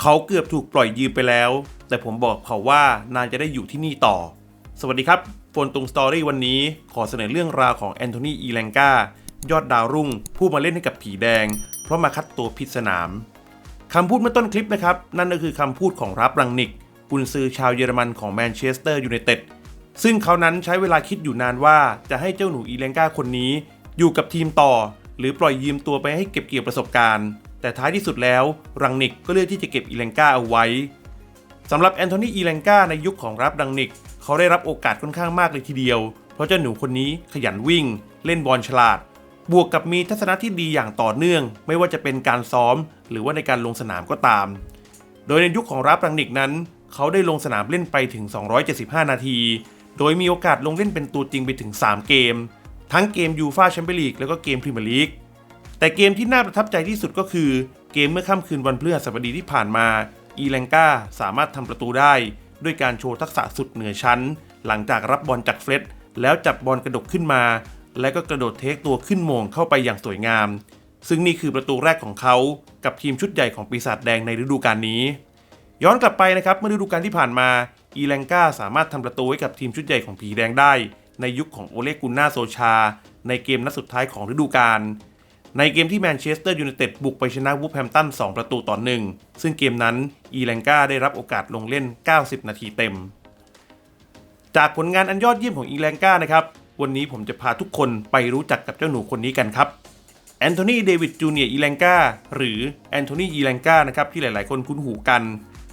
เขาเกือบถูกปล่อยยืมไปแล้ว แต่ผมบอกเขาว่านายจะได้อยู่ที่นี่ต่อ สวัสดีครับโฟนตรงสตอรี่วันนี้ขอเสนอเรื่องราวของแอนโทนีอีแลงกายอดดาวรุ่ง ผู้มาเล่นให้กับผีแดง เพราะมาคัดตัวพิษสนามคำพูดเมื่อต้นคลิปนะครับ นั่นก็คือคำพูดของรับรังนิกกุนซือชาวเยอรมันของแมนเชสเตอร์ยูไนเต็ดซึ่งเขานั้นใช้เวลาคิดอยู่นานว่าจะให้เจ้าหนูอีแลงกาคนนี้ อยู่กับทีมต่อ หรือปล่อยยืมตัวไปให้เก็บเกี่ยวประสบการณ์ แต่ท้ายที่สุดแล้วรังนิกก็เลือกที่จะเก็บอีแลงกาเอาไว้สำหรับแอนโทนีอีแลงกาในยุคของรับรังนิก เขาได้รับโอกาสค่อนข้างมากเลยทีเดียว เพราะเจ้าหนูคนนี้ขยันวิ่ง เล่นบอลฉลาด บวกกับมีทัศนะที่ดีอย่างต่อเนื่อง ไม่ว่าจะเป็นการซ้อม หรือว่าในการลงสนามก็ตาม โดยในยุคของรับรังนิกนั้น เขาได้ลงสนามเล่นไปถึง 275 นาที โดยมีโอกาสลงเล่นเป็นตัวจริงไปถึง 3 เกม ทั้งเกมยูฟาแชมเปี้ยนลีกแล้วก็เกมพรีเมียร์ลีก แต่เกมที่น่าประทับใจที่สุดก็คือ เกมเมื่อค่ำคืนวันพฤหัสบดีที่ผ่านมา อีแลงกาสามารถทำประตูได้ ด้วยการโชว์ทักษะสุดเหนือชั้น หลังจากรับบอลจากเฟรดแล้วจับบอลกระดกขึ้นมา แล้วก็กระโดดเทคตัวขึ้นมงเข้าไปอย่างสวยงาม ซึ่งนี่คือประตูแรกของเขา กับทีมชุดใหญ่ของปีศาจแดงในฤดูกาลนี้ ย้อนกลับไปนะครับเมื่อฤดูกาลที่ผ่านมาอีแลงกาสามารถทำประตูให้กับทีมชุดใหญ่ของผีแดงได้ ในยุคของโอเลกุนนาโซชา ในเกมนัดสุดท้ายของฤดูกาล ในเกมที่แมนเชสเตอร์ยูไนเต็ดบุกไปชนะวูฟแฮมป์ตัน 2 ประตูต่อหนึ่งซึ่งเกมนั้นอีแลงกาได้รับโอกาสลงเล่น 90 นาทีเต็ม จากผลงานอันยอดเยี่ยมของอีแลงกานะครับ วันนี้ผมจะพาทุกคนไปรู้จักกับเจ้าหนูคนนี้กันครับแอนโทนีเดวิดจูเนียร์อีแลงกาหรือแอนโทนีอีแลงกานะครับที่หลาย ๆ คนคุ้นหูกัน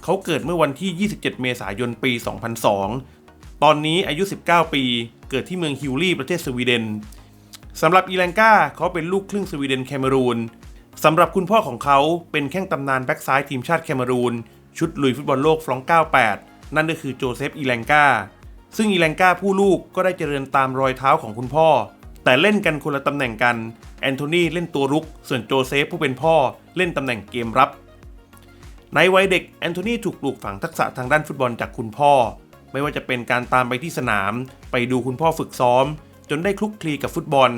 เขาเกิดเมื่อวันที่ 27 เมษายนปี 2002 ตอนนี้อายุ 19 ปี เกิดที่เมืองฮิวลี่ประเทศสวีเดน สำหรับอีแลงกาเขาเป็นลูกครึ่งสวีเดนแคเมรูนสำหรับคุณพ่อของเขาเป็นแข้งตำนานแบ็กซ้ายทีมชาติแคเมรูน ชุดลุยฟุตบอลโลกฟรองก์98 นั่นก็คือโจเซฟอีแลงกาซึ่งอีแลงกาผู้ลูกก็ได้เจริญตามรอยเท้าของคุณพ่อ แต่เล่นกันคนละตำแหน่งกันแอนโทนีเล่นตัวรุก ส่วนโจเซฟผู้เป็นพ่อเล่นตำแหน่งเกมรับ ในวัยเด็กแอนโทนีถูกปลูกฝังทักษะทางด้านฟุตบอลจากคุณพ่อ ไม่ว่าจะเป็นการตามไปที่สนาม ไปดูคุณพ่อฝึกซ้อม จนได้คลุกคลีกับฟุตบอล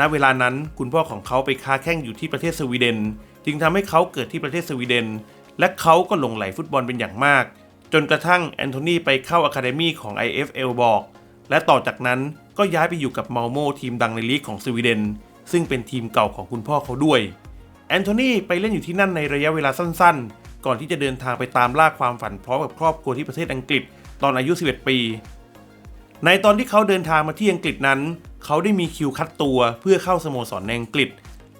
ณ เวลานั้นคุณพ่อของเขาไปค้าแข่งอยู่ที่ประเทศสวีเดน จึงทำให้เขาเกิดที่ประเทศสวีเดน และเขาก็หลงไหลฟุตบอลเป็นอย่างมาก จนกระทั่งแอนโทนีไปเข้าอะคาเดมี่ของ IFL บอก และต่อจากนั้นก็ย้ายไปอยู่กับเมาลโมทีมดังในลีกของสวีเดน ซึ่งเป็นทีมเก่าของคุณพ่อเขาด้วย แอนโทนีไปเล่นอยู่ที่นั่นในระยะเวลาสั้น ๆ ก่อนที่จะเดินทางไปตามล่าความฝันพร้อมกับครอบครัวที่ประเทศอังกฤษตอนอายุ 11 ปี ในตอนที่เขาเดินทางมาที่อังกฤษนั้น เขาได้มีคิวคัดตัวเพื่อเข้าสโมสรในอังกฤษ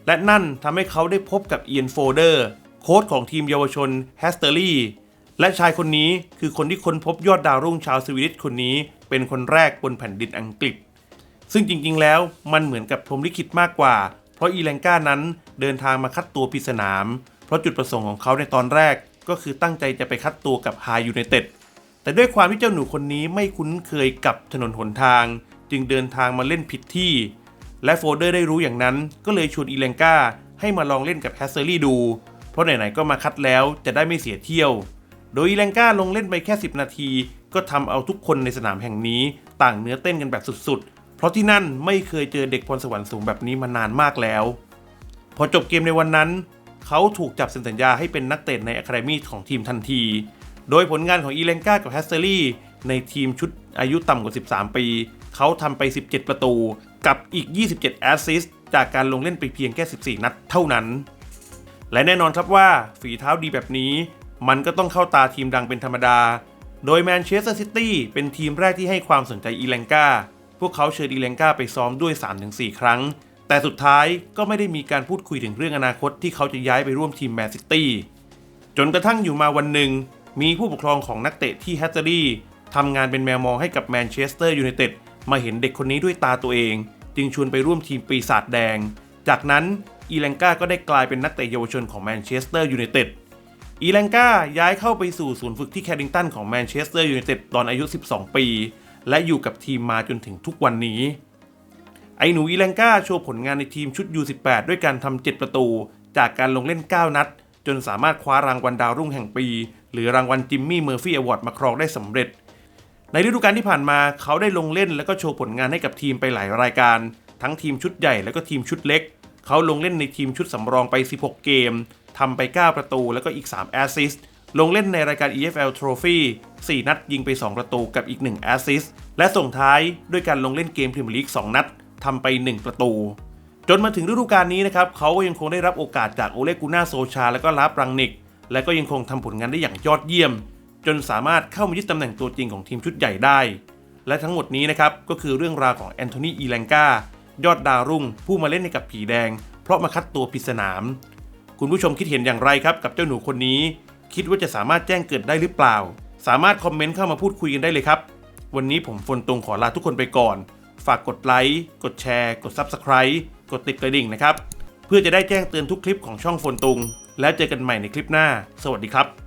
และนั่นทำให้เขาได้พบกับเอียนโฟเดอร์โค้ชของทีมเยาวชนแฮสเตอรี่และชายคนนี้คือคนที่ค้นพบยอดดาวรุ่งชาวสวีเดนคนนี้ เป็นคนแรกบนแผ่นดินอังกฤษ ซึ่งจริงๆแล้วมันเหมือนกับพรมลิขิตมากกว่า เพราะอีแลงกานั้นเดินทางมาคัดตัวพิสนาม เพราะจุดประสงค์ของเขาในตอนแรกก็คือตั้งใจจะไปคัดตัวกับฮายูไนเต็ด แต่ด้วยความที่เจ้าหนูคนนี้ไม่คุ้นเคยกับถนนหนทาง จึงเดินทางมาเล่นผิดที่ และโฟเดอร์ได้รู้อย่างนั้นก็เลยชวนอีแลงกาให้มาลองเล่นกับแฮสเซอรี่ดู เพราะไหนๆก็มาคัดแล้วจะได้ไม่เสียเที่ยว โดยอีแลงกาลงเล่นไปแค่ 10 นาที ก็ทำเอาทุกคนในสนามแห่งนี้ ต่างเนื้อเต้นกันแบบสุดๆ เพราะที่นั่นไม่เคยเจอเด็กพรสวรรค์สูงแบบนี้มานานมากแล้ว พอจบเกมในวันนั้น เขาถูกจับเซ็นสัญญาให้เป็นนักเตะในอะคาเดมี่ของทีมทันที โดยผลงานของอีเลนกากับแฮสเซอรี่ในทีมชุดอายุต่ำกว่า 13 ปี เขาทำไป 17 ประตู กับอีก 27 แอสซิสต์จากการลงเล่นไปเพียงแค่ 14 นัดเท่านั้น และแน่นอนครับว่าฝีเท้าดีแบบนี้ มันก็ต้องเข้าตาทีมดังเป็นธรรมดา โดยแมนเชสเตอร์ซิตี้เป็นทีมแรกที่ให้ความสนใจอีแลงกาพวกเขาเชิญอีแลงกาไปซ้อมด้วย 3-4 ครั้ง แต่สุดท้ายก็ไม่ได้มีการพูดคุยถึงเรื่องอนาคตที่เขาจะย้ายไปร่วมทีมแมนซิตี้จนกระทั่งอยู่มาวันหนึ่ง มีผู้ปกครองของนักเตะที่แฮตเตอรี่ทำงานเป็นแมวมองให้กับแมนเชสเตอร์ยูไนเต็ดมาเห็นเด็กคนนี้ด้วยตาตัวเอง จึงชวนไปร่วมทีมปีศาจแดง จากนั้นอีแลงกาก็ได้กลายเป็นนักเตะเยาวชนของแมนเชสเตอร์ยูไนเต็ดอีแลงกาย้ายเข้าไปสู่ศูนย์ฝึกที่แคดิงตันของแมนเชสเตอร์ยูไนเต็ดตอนอายุ 12 ปี และอยู่กับทีมมาจนถึงทุกวันนี้ ไอหนูอีแลงกาโชว์ผลงานในทีมชุด U18 ด้วยการทำ7ประตู จากการลงเล่น 9 นัด จนสามารถคว้ารางวัลดาวรุ่งแห่งปี หรือรางวัลจิมมี่เมอร์ฟี่อวอร์ดมาครองได้สำเร็จ ในฤดูกาลที่ผ่านมาเขาได้ลงเล่นและก็โชว์ผลงานให้กับทีมไปหลายรายการ ทั้งทีมชุดใหญ่และก็ทีมชุดเล็ก เขาลงเล่นในทีมชุดสำรองไป 16 เกมทำไป 9 ประตูแล้วก็อีก 3 แอสซิสต์ลงเล่นในรายการ EFL Trophy 4 นัดยิงไป 2 ประตูกับอีก 1 แอสซิสต์และส่งท้ายด้วยการลงเล่นเกมพรีเมียร์ลีก 2 นัดทำไป 1 ประตู จนมาถึงฤดูกาลนี้นะครับเขาก็ยังคงได้รับโอกาสจากโอเลกูน่าโซชา และก็ลาบรังนิก และก็ยังคงทำผลงานได้อย่างยอดเยี่ยม จนสามารถเข้ามายึดตำแหน่งตัวจริงของทีมชุดใหญ่ได้ และทั้งหมดนี้นะครับก็คือเรื่องราวของแอนโทนีอีแลงกายอดดาวรุ่ง ผู้มาเล่นในกับผีแดง เพราะมาคัดตัวผิดสนาม คุณผู้ชมคิดเห็นอย่างไรครับกับเจ้าหนูคนนี้ คิดว่าจะสามารถแจ้งเกิดได้หรือเปล่า สามารถคอมเมนต์เข้ามาพูดคุยกันได้เลยครับ วันนี้ผมฟนตรงขอลาทุกคนไปก่อน ฝากกดไลค์กดแชร์ กด Subscribe กดติดกระดิ่งนะครับ เพื่อจะได้แจ้งเตือนทุกคลิปของช่องฟนตุง แล้วเจอกันใหม่ในคลิปหน้า สวัสดีครับ